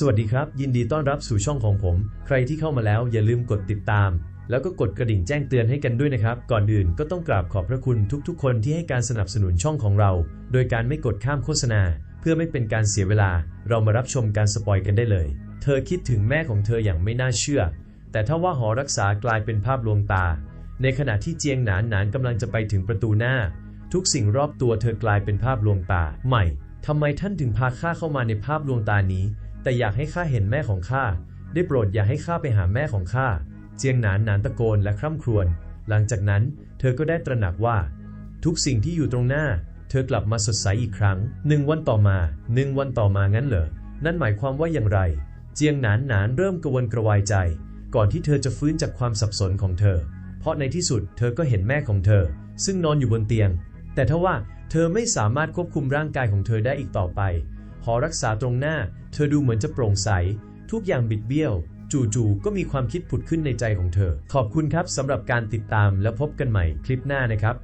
สวัสดีครับ ยินดีต้อนรับสู่ช่องของผม ใครที่เข้ามาแล้วอย่าลืมกดติดตาม แล้วก็กดกระดิ่งแจ้งเตือนให้กันด้วยนะครับ ก่อนอื่นก็ต้องกราบขอบพระคุณทุกๆ คนที่ให้การสนับสนุนช่องของเรา โดยการไม่กดข้ามโฆษณา เพื่อไม่เป็นการเสียเวลา เรามารับชมการสปอยกันได้เลย เธอคิดถึงแม่ของเธออย่างไม่น่าเชื่อ แต่ถ้าว่าหอรักษากลายเป็นภาพลวงตา ในขณะที่เจียงหนานหนานกำลังจะไปถึงประตูหน้า ทุกสิ่งรอบตัวเธอกลายเป็นภาพลวงตา ใหม่ทำไมท่านถึงพาข้าเข้ามาในภาพลวงตานี้ แต่อยากให้ข้าเห็นแม่ของข้าได้โปรดอย่าให้ข้าไปหาแม่ของข้าเจียงหนานหนานตะโกนและคร่ำครวญหลังจากนั้นเธอก็ได้ตระหนักว่า ทุกสิ่งที่อยู่ตรงหน้า เธอกลับมาสดใสอีกครั้งหนึ่งวันต่อมาหนึ่งวันต่อมางั้นเหรอนั่นหมายความว่าอย่างไร เจียงหนานหนานเริ่มกระวนกระวายใจ ก่อนที่เธอจะฟื้นจากความสับสนของเธอ เพราะในที่สุดเธอก็เห็นแม่ของเธอ ซึ่งนอนอยู่บนเตียง แต่ทว่าเธอไม่สามารถควบคุมร่างกายของเธอได้อีกต่อไป อรักษาตรงหน้า เธอดูเหมือนจะโปร่งใส ทุกอย่างบิดเบี้ยว จู่ๆก็มีความคิดผุดขึ้นในใจของเธอ ขอบคุณครับสำหรับการติดตามและพบกันใหม่คลิปหน้านะครับ